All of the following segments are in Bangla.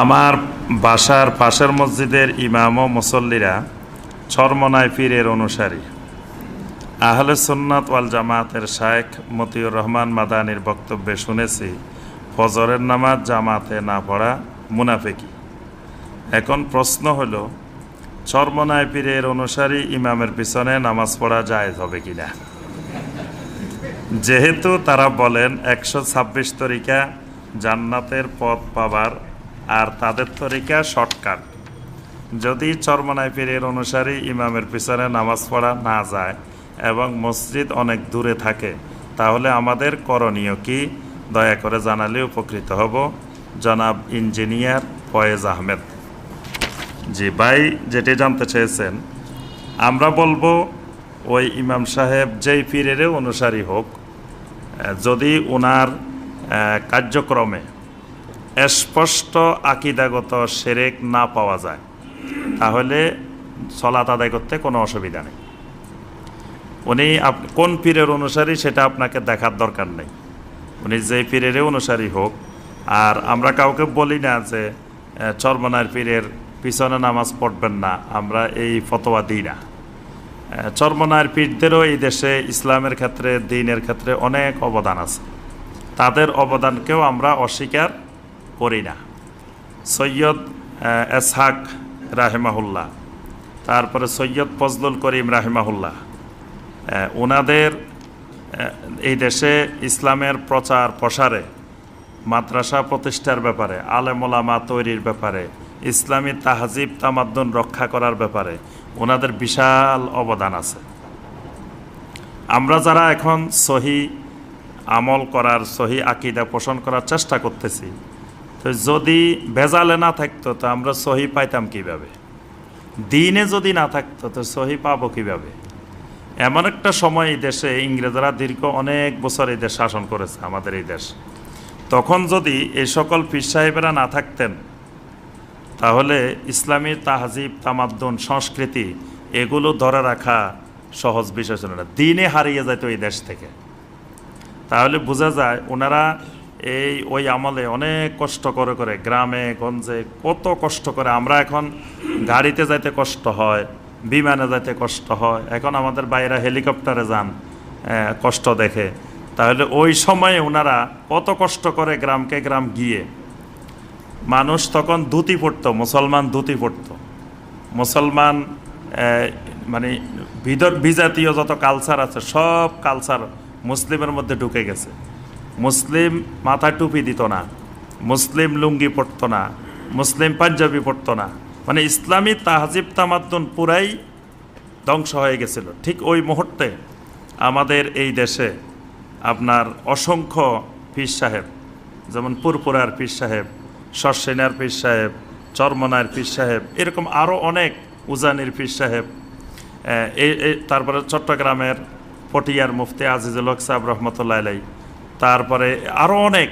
আমার বাসার পাশের মসজিদের ইমাম ও মুসল্লিরা চরমনায় পীরের অনুসারী। আহলে সুন্নাত ওয়াল জামাতের শায়েখ মতিউর রহমান মাদানির বক্তব্যে শুনেছি, ফজরের নামাজ জামাতে না পড়া মুনাফেকি। এখন প্রশ্ন হলো, চরমনায় পীরের অনুসারী ইমামের পিছনে নামাজ পড়া জায়েজ হবে কিনা? যেহেতু তারা বলেন একশো ছাব্বিশ তরিকা জান্নাতের পথ পাবার আর তাদের তরিকা শর্টকাট। যদি চরমনায় পীরের অনুসারী ইমামের পিছনে নামাজ পড়া না যায় এবং মসজিদ অনেক দূরে থাকে, তাহলে আমাদের করণীয় কি? দয়া করে জানালে উপকৃত হব জনাব ইঞ্জিনিয়ার ফয়েজ আহমেদ। জি ভাই, যেটি জানতে চেয়েছেন, আমরা বলব ওই ইমাম সাহেব যেই পীরের অনুসারী হোক, যদি ওনার কার্যক্রমে স্পষ্ট আকিদাগত সেরেক না পাওয়া যায়, তাহলে সলাত আদায় করতে কোনো অসুবিধা নেই। উনি কোন পীরের অনুসারী সেটা আপনাকে দেখার দরকার নেই। উনি যে পীরের অনুসারী হোক, আর আমরা কাউকে বলি না যে চরমনার পীরের পিছনে নামাজ পড়বেন না, আমরা এই ফতোয়া দিই না। চরমনার পীরদেরও এই দেশে ইসলামের ক্ষেত্রে, দিনের ক্ষেত্রে অনেক অবদান আছে। তাদের অবদানকেও আমরা অস্বীকার করি না। সৈয়দ এসহাক রাহেমাহুল্লাহ, তারপরে সৈয়দ ফজলুল করিম রাহেমাহুল্লাহ ওনাদের এই দেশে ইসলামের প্রচার প্রসারে, মাদ্রাসা প্রতিষ্ঠার ব্যাপারে, আলেমোলামা তৈরির ব্যাপারে, ইসলামী তাহাজিব তামাদ্দুন রক্ষা করার ব্যাপারে ওনাদের বিশাল অবদান আছে। আমরা যারা এখন সহি আমল করার, সহি আকিদা পোষণ করার চেষ্টা করতেছি তো যদি ভেজালে না থাকতো, তো আমরা সহি পাইতাম কীভাবে? দিনে যদি না থাকতো, তো সহি পাবো কীভাবে? এমন একটা সময় এই দেশে ইংরেজরা দীর্ঘ অনেক বছর এই দেশ শাসন করেছে, আমাদের এই দেশ। তখন যদি এই সকল পীর সাহেবেরা না থাকতেন, তাহলে ইসলামী তাহাজিব, তামাদ্দুন, সংস্কৃতি, এগুলো ধরে রাখা সহজ বিষয় ছিল না। দিনে হারিয়ে যেত এই দেশ থেকে। তাহলে বোঝা যায়, ওনারা এই ওই আমলে অনেক কষ্ট করে করে গ্রামে, গঞ্জে কত কষ্ট করে। আমরা এখন গাড়িতে যাইতে কষ্ট হয়, বিমানে যাইতে কষ্ট হয়। এখন আমাদের বাইরে হেলিকপ্টারে যান কষ্ট দেখে। তাহলে ওই সময়ে ওনারা কত কষ্ট করে গ্রামকে গ্রাম গিয়ে। মানুষ তখন ধুতি পড়তো মুসলমান ধুতি পড়তো মুসলমান মানে বিদর বিজাতীয় যত কালচার আছে, সব কালচার মুসলিমের মধ্যে ঢুকে গেছে। মুসলিম মাথায় টুপি দিত না, মুসলিম লুঙ্গি পরতো না, মুসলিম পাঞ্জাবি পরতো না। মানে ইসলামী তাহজিব তামাদ্দুন পুরাই ধ্বংস হয়ে গেছিল। ঠিক ওই মুহূর্তে আমাদের এই দেশে আপনার অসংখ্য পীর সাহেব, যেমন পুরপুরার পীর সাহেব শস্যেনার পীর সাহেব, চরমনার পীর সাহেব, এরকম আরও অনেক উজানির পীর সাহেব এই তারপরে চট্টগ্রামের পটিয়ার মুফতি আজিজুল হক সাহেব রহমতুল্লাহ আলাই তারপরে আরও অনেক।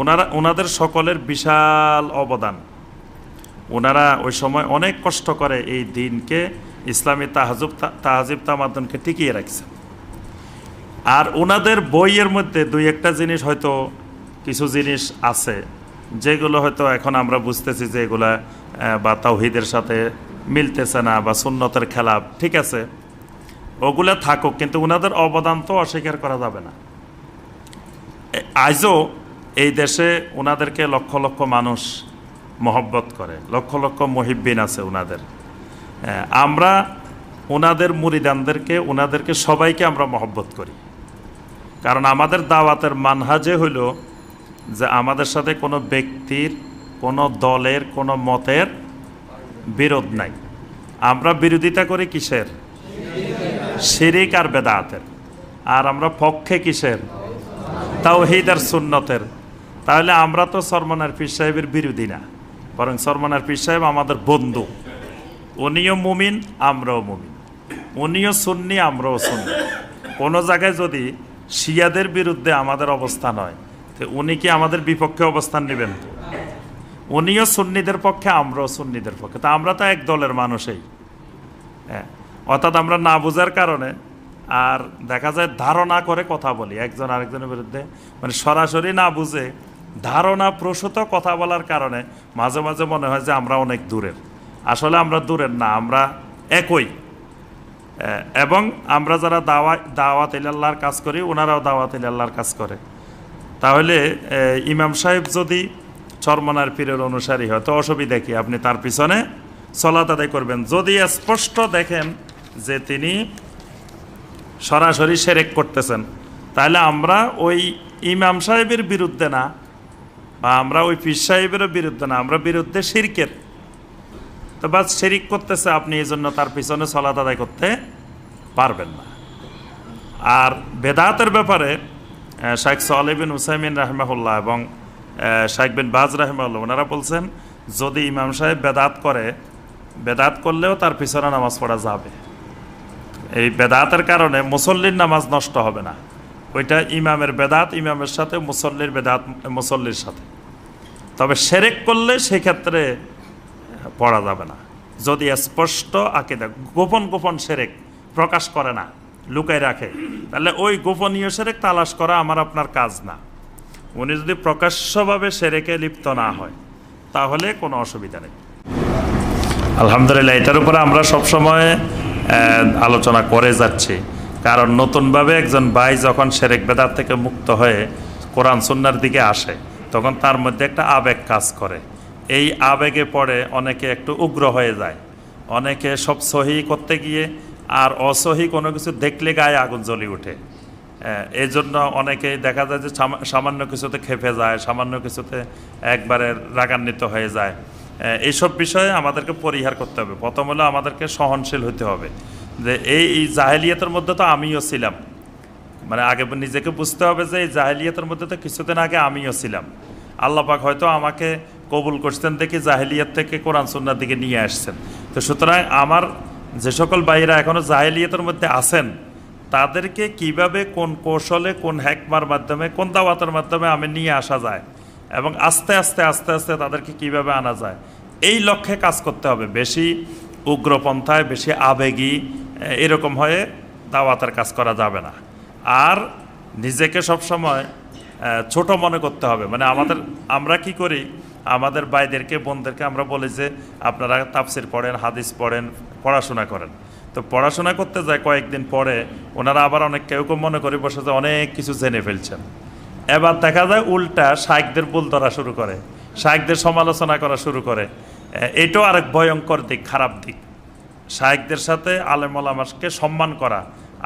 ওনারা, ওনাদের সকলের বিশাল অবদান। ওনারা ওই সময় অনেক কষ্ট করে এই দিনকে, ইসলামী তাহাজুব, তাহাজিব তামাদ্দনকে টিকিয়ে রাখছে আর ওনাদের বইয়ের মধ্যে দুই একটা জিনিস হয়তো কিছু জিনিস আছে, যেগুলো হয়তো এখন আমরা বুঝতেছি যে এগুলা বা তাওহিদের সাথে মিলতেছে না বা সুন্নতের খেলাপ, ঠিক আছে? ওগুলা থাকুক, কিন্তু ওনাদের অবদান তো অস্বীকার করা যাবে না। আজও এই দেশে ওনাদেরকে লক্ষ লক্ষ মানুষ মহব্বত করে, লক্ষ লক্ষ মহিব্বিন আছে ওনাদের আমরা ওনাদের মুরিদানদেরকে ওনাদেরকে সবাইকে আমরা মহব্বত করি। কারণ আমাদের দাওয়াতের মানহাজে হইল যে আমাদের সাথে কোনো ব্যক্তির, কোনো দলের, কোনো মতের বিরোধ নাই। আমরা বিরোধিতা করি কিসের? শিরিক আর বেদাতের। আর আমরা পক্ষে কিসের? তাও হেদার সুন্নতের। তাহলে আমরা তো সরমনার পীর সাহেবের বিরোধী না, বরং সরমনার পীর সাহেব আমাদের বন্ধু। উনিও মুমিন, আমরাও মুমিন। উনিও সুন্নি, আমরাও সুন্নি। কোনো জায়গায় যদি শিয়াদের বিরুদ্ধে আমাদের অবস্থান হয়, তো উনি কি আমাদের বিপক্ষে অবস্থান নেবেন? উনিও সুন্নিদের পক্ষে, আমরাও সুন্নিদের পক্ষে। তা আমরা তো এক দলের মানুষই। হ্যাঁ অর্থাৎ আমরা না বোঝার কারণে আর দেখা যায় ধারণা করে কথা বলি, একজন আরেকজনের বিরুদ্ধে। মানে সরাসরি না বুঝে ধারণা প্রসূত কথা বলার কারণে মাঝে মাঝে মনে হয় যে আমরা অনেক দূরের। আসলে আমরা দূরের না, আমরা একই। এবং আমরা যারা দাওয়া, দাওয়াত ইলাল্লাহর কাজ করি ওনারাও দাওয়াত ইলাল্লাহর কাজ করে। তাহলে ইমাম সাহেব যদি চরমনার পীরের অনুসারী হয়, তো অসুবিধা কি? আপনি তার পিছনে সলাত আদায় করবেন। যদি স্পষ্ট দেখেন যে তিনি সরাসরি সেরেক করতেছেন। তাহলে আমরা ওই ইমাম সাহেবের বিরুদ্ধে না বা আমরা ওই পীর সাহেবেরও বিরুদ্ধে না আমরা বিরুদ্ধে শিরকের। তো বাস শিরিক করতেছে আপনি এই জন্য তার পিছনে সলাত আদায় করতে পারবেন না। আর বেদাতের ব্যাপারে আহ, শাইখ সালে হুসাইমিন রাহমাহুল্লাহ এবং শাইখ বিন বাজ রাহমাহুল্লাহ ওনারা বলছেন যদি ইমাম সাহেব বেদাত করে বেদাত করলেও তার পিছনে নামাজ পড়া যাবে। এই বেদাতের কারণে মুসল্লির নামাজ নষ্ট হবে না। ওইটা ইমামের বেদাত, ইমামের সাথে, মুসল্লির বেদাত, মুসল্লির সাথে। তবে সেরেক করলে সেক্ষেত্রে পড়া যাবে না। যদি স্পষ্ট আকিদা, গোপন গোপন সেরেক প্রকাশ করে না লুকাই রাখে, তাহলে ওই গোপনীয় সেরেক তালাশ করা আমার আপনার কাজ না। উনি যদি প্রকাশ্যভাবে সেরেকে লিপ্ত না হয়, তাহলে কোনো অসুবিধা নেই। আলহামদুলিল্লাহ, এটার উপরে আমরা সবসময় আলোচনা করে যাচ্ছি। কারণ নতুনভাবে একজন ভাই যখন সেরেক বেদার থেকে মুক্ত হয়ে কোরআন সুন্নার দিকে আসে, তখন তার মধ্যে একটা আবেগ কাজ করে। এই আবেগে পড়ে অনেকে একটু উগ্র হয়ে যায়। অনেকে সব সহি করতে গিয়ে আর অসহি কোনো কিছু দেখলে গায়ে আগুন জ্বলি ওঠে। এই জন্য অনেকেই দেখা যায় যে সামা- সামান্য কিছুতে খেপে যায়, সামান্য কিছুতে একবারে রাগান্বিত হয়ে যায়। এইসব বিষয়ে আমাদেরকে পরিহার করতে হবে। প্রথম হলো আমাদেরকে সহনশীল হতে হবে। যে এই জাহেলিয়াতের মধ্যে তো আমিও ছিলাম। মানে আগে নিজেকে বুঝতে হবে যে এই জাহেলিয়াতের মধ্যে তো কিছুদিন আগে আমিও ছিলাম। আল্লাহ পাক হয়তো আমাকে কবুল করছেন দেখে জাহেলিয়াত থেকে কোরআন সুন্নার দিকে নিয়ে আসছেন। তো সুতরাং আমার যে সকল ভাইরা এখনও জাহেলিয়াতের মধ্যে আছেন, তাদেরকে কীভাবে কোন কৌশলে কোন হ্যাকমার মাধ্যমে কোন দাওয়াতের মাধ্যমে আমি নিয়ে আসা যায়? এবং আস্তে আস্তে আস্তে আস্তে তাদেরকে কীভাবে আনা যায়? এই লক্ষ্যে কাজ করতে হবে। বেশি উগ্রপন্থায়, বেশি আবেগী এরকম হয়ে দাওয়াতের কাজ করা যাবে না। আর নিজেকে সবসময় ছোট মনে করতে হবে। মানে আমাদের, আমরা কি করি? আমাদের ভাইদেরকে, বোনদেরকে আমরা বলি যে, আপনারা তাফসির পড়েন, হাদিস পড়েন, পড়াশোনা করেন। তো পড়াশোনা করতে যায় কয়েকদিন পরে, ওনারা আবার অনেক কেউ মনে করে বসে যে অনেক কিছু জেনে ফেলছেন। এবার দেখা যায় উল্টা শাইকদের বুল ধরা শুরু করে শাইকদের সমালোচনা করা শুরু করে। এটাও আরেক ভয়ঙ্কর দিক, খারাপ দিক। শায়েকদের সাথে আলেমলামাকে সম্মান করা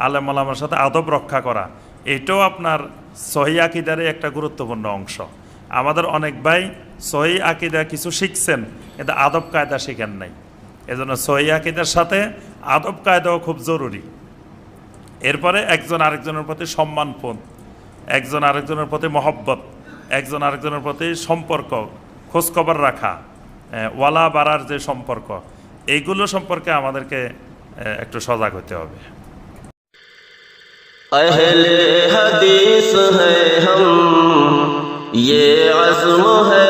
আলেমলামার সাথে আদব রক্ষা করা, এটাও আপনার সহি আকিদারে একটা গুরুত্বপূর্ণ অংশ। আমাদের অনেক ভাই সহি আকিদা কিছু শিখছেন, কিন্তু আদব কায়দা শিখেন নাই। এজন্য সহি আকিদার সাথে আদব কায়দাও খুব জরুরি। এরপরে একজন আরেকজনের প্রতি সম্মানপন একজন আরেকজনের প্রতি মহব্বত, একজন আরেকজনের প্রতি সম্পর্ক, খোঁজখবর রাখা ওয়ালা বাড়ার যে সম্পর্ক, এইগুলো সম্পর্কে আমাদেরকে একটু সজাগ হতে হবে। اہل حدیث ہے ہم یہ عزم ہے